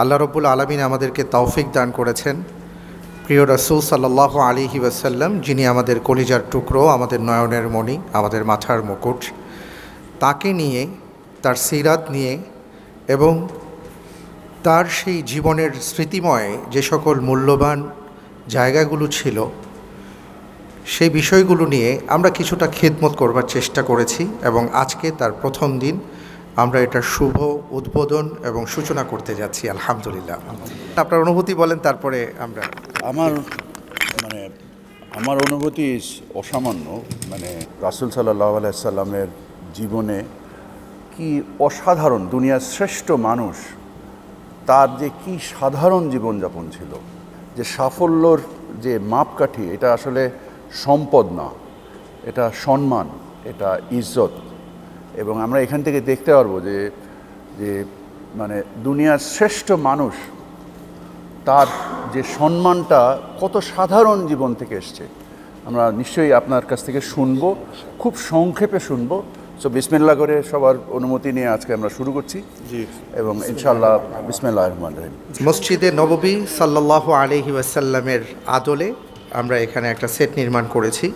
আল্লাহ রব্বুল আলমিন আমাদেরকে তৌফিক দান করেছেন। প্রিয় রসুল সাল্লাহ আলিহি ওয়াসাল্লাম, যিনি আমাদের কলিজার টুকরো, আমাদের নয়নের মণি, আমাদের মাথার মুকুট, তাকে নিয়ে, তার সিরাত নিয়ে এবং তার সেই জীবনের স্মৃতিময় যে সকল মূল্যবান জায়গাগুলো ছিল সেই বিষয়গুলো নিয়ে আমরা কিছুটা খেদমত করবার চেষ্টা করেছি এবং আজকে তার প্রথম দিন আমরা এটার শুভ উদ্বোধন এবং সূচনা করতে যাচ্ছি, আলহামদুলিল্লাহ। আপনার অনুভূতি বলেন, তারপরে আমরা আমার মানে আমার অনুভূতি অসামান্য মানে রাসুল সাল্লাহ আলাইসাল্লামের জীবনে কি অসাধারণ, দুনিয়ার শ্রেষ্ঠ মানুষ তার যে কি সাধারণ জীবনযাপন ছিল, যে সাফল্যর যে মাপকাঠি, এটা আসলে সম্পদ না। এটা সম্মান, এটা ইজ্জত। এবং আমরা এখান থেকে দেখতে পারব যে যে মানে দুনিয়ার শ্রেষ্ঠ মানুষ, তার যে সম্মানটা কত সাধারণ জীবন থেকে এসছে। আমরা নিশ্চয়ই আপনার কাছ থেকে শুনব, খুব সংক্ষেপে শুনব। সো বিসমিল্লা করে সবার অনুমতি নিয়ে আজকে আমরা শুরু করছি। জি। এবং ইনশাল্লাহ বিসমিল্লাহ রহমান রহিম। মসজিদে নববী সাল্লাহ আলহি ওয়াসাল্লামের আদলে আমরা এখানে একটা সেট নির্মাণ করেছি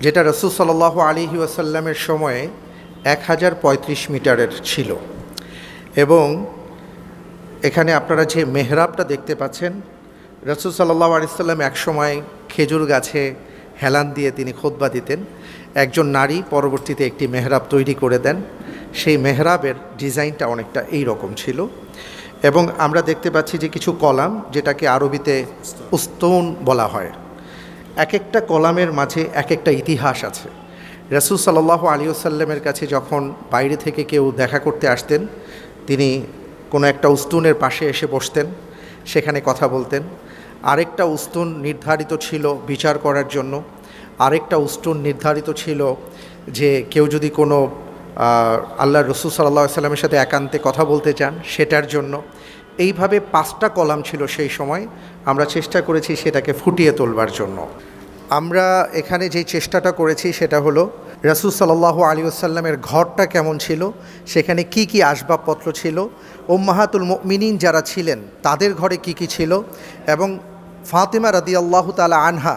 যেটা রসুল সাল্লাহ আলহি ওয়াসাল্লামের সময়ে এক হাজার পঁয়ত্রিশ মিটারের ছিল। এবং এখানে আপনারা যে মেহরাবটা দেখতে পাচ্ছেন রসুল সাল্লাহ আলিয়াল্লাম একসময় খেজুর গাছে হেলান দিয়ে তিনি খোদবা দিতেন। একজন নারী পরবর্তীতে একটি মেহরাব তৈরি করে দেন। সেই মেহরাবের ডিজাইনটা অনেকটা এই রকম ছিল এবং আমরা দেখতে পাচ্ছি যে কিছু কলাম যেটাকে আরবিতে উস্তৌন বলা হয়। এক একটা কলামের মাঝে এক একটা ইতিহাস আছে। রসুল সাল্লাহ আলিয়াল্লামের কাছে যখন বাইরে থেকে কেউ দেখা করতে আসতেন, তিনি কোনো একটা উস্তুনের পাশে এসে বসতেন, সেখানে কথা বলতেন। আরেকটা উস্তুন নির্ধারিত ছিল বিচার করার জন্য। আরেকটা উস্তুন নির্ধারিত ছিল যে কেউ যদি কোনো আল্লাহ রসুল সাল্লাহ সাল্লামের সাথে একান্তে কথা বলতে চান সেটার জন্য। এইভাবে পাঁচটা কলাম ছিল সেই সময়, আমরা চেষ্টা করেছি সেটাকে ফুটিয়ে তোলবার জন্য। আমরা এখানে যে চেষ্টাটা করেছি সেটা হলো, রাসুল সাল্লাহ আলী আসাল্লামের ঘরটা কেমন ছিল, সেখানে কি কি আসবাবপত্র ছিল ওম্মাহাতুল মিনিন যারা ছিলেন তাদের ঘরে কি কি ছিল এবং ফাতেমা রাদি আল্লাহ তালা আনহা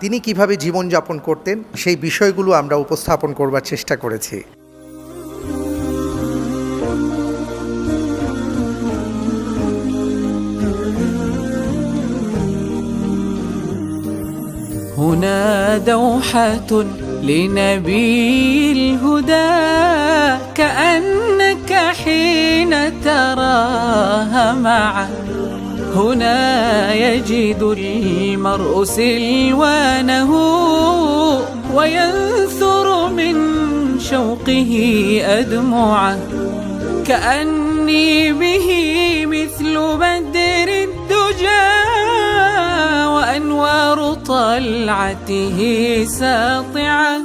তিনি কিভাবে জীবনযাপন করতেন সেই বিষয়গুলো আমরা উপস্থাপন করবার চেষ্টা করেছি هنا دوحة لنبي الهدى كأنك حين تراها معه هنا يجد المرء سلوانه وينثر من شوقه أدمعه. كأني به مثل بدر الدجى وأنوار طلعته ساطعة.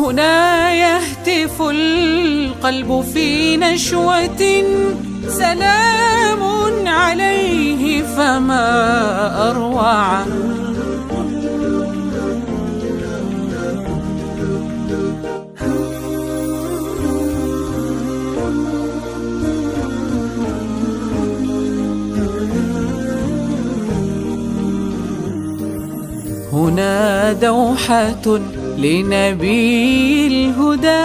هنا يهتف القلب في نشوة سلام عليه فما أروع هنا دوحة لنبي الهدى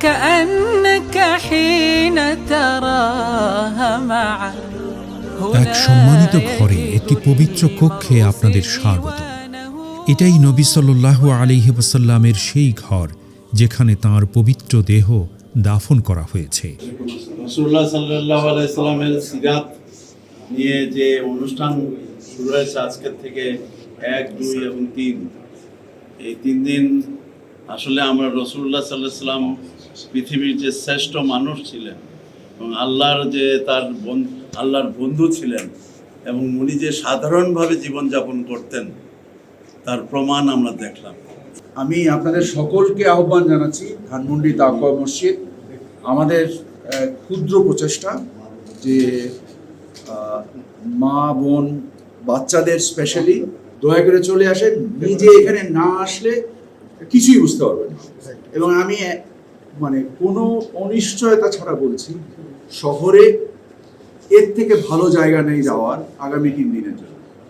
كأن এক সম্মানিত ঘরে একটি পবিত্র কক্ষে আপনাদের স্বাগত। এটাই নবী সাল্লাহ আলিহি ওয়াসাল্লামের সেই ঘর যেখানে তার পবিত্র দেহ দাফন করা হয়েছে। সিরাত নিয়ে যে অনুষ্ঠান শুরু হয়েছে আজকের থেকে এক দুই এবং তিন। এই তিন দিন আসলে আমরা রসুল্লাহ সাল্লাহ সাল্লাম পৃথিবীর যে শ্রেষ্ঠ মানুষ ছিলেন এবং আল্লাহর যে তার আল্লাহর বন্ধু ছিলেন এবং উনি যে সাধারণভাবে জীবনযাপন করতেন, তার প্রমাণ আমরা দেখলাম। আমি আপনাদের সকলকে আহ্বান জানাচ্ছি ধানমন্ডি তাকওয়া মসজিদ, আমাদের ক্ষুদ্র প্রচেষ্টা যে মা, বোন, বাচ্চাদের স্পেশালি দয়া করে চলে আসেন, নিজে এখানে না আসলে কিছুই বুঝতে পারবেন এবং আমি মানে কোনো অনিশ্চয়তা ছাড়া বলছি, শহরে এর থেকে ভালো জায়গা নেই যাওয়ার আগামী তিন দিনের জন্য।